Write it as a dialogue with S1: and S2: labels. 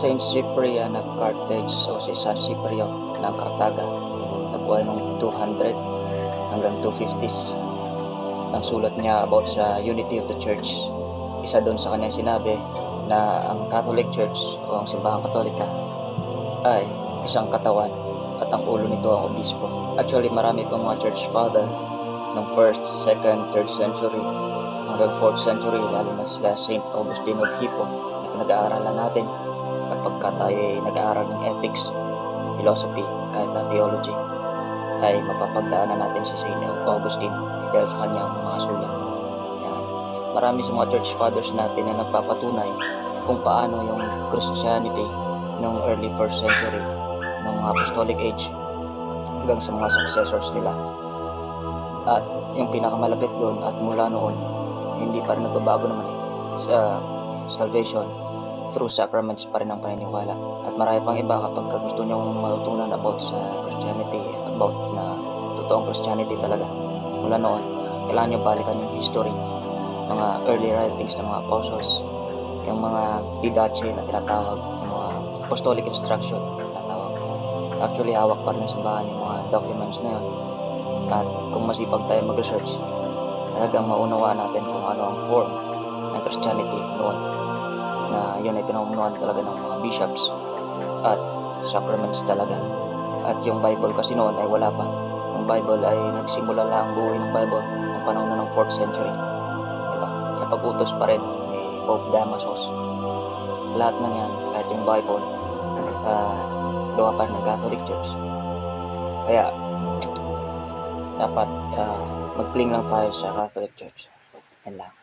S1: Saint Cyprian of Carthage o si San Cyprian ng Cartaga na buhay noong 200 hanggang 250s. Ang sulat niya about sa unity of the church. Isa doon sa kanyang sinabi na ang Catholic Church o ang simbahang katolika ay isang katawan at ang ulo nito ang obispo. Actually marami pang mga church father ng 1st, 2nd, 3rd century hanggang 4th century lalo na sila Saint Augustine of Hippo na pinag-aaralan natin kapag ka tayo ay nag-aaral ng ethics, philosophy, kahit na theology ay mapapagdaanan natin si Saint Augustine dahil sa kanyang mga sulat. Yan. Marami sa mga church fathers natin na nagpapatunay kung paano yung Christianity ng early 1st century ng apostolic age hanggang sa mga successors nila. At yung pinakamalapit doon at mula noon, hindi pa rin nagbabago naman eh, sa salvation through sacraments pa rin ang paniniwala. At marami pang iba kapag ka gusto nyo matutunan about sa Christianity, about na totoong Christianity talaga. Mula noon, kailangan nyo balikan yung history, mga early writings ng mga apostles, yung mga didache na tinatawag, yung mga apostolic instruction na tinatawag. Actually, hawak pa rin ng simbahan yung mga documents na yun. At kung masipag tayo mag-research, talagang maunawaan natin kung ano ang form ng Christianity noon na yun ay pinamumunuan talaga ng mga bishops at sacraments talaga. At yung Bible kasi noon ay wala pa. Yung Bible ay nagsimula lang ang buhay ng Bible ng panahon na ng 4th century. Diba? Sa pag-utos pa rin ni Pope Damasus. Lahat ng yan, kahit yung Bible, uh, gawa pa ng Catholic Church. Kaya, dapat uh, mag-cling lang tayo sa Catholic Church. Yan lang.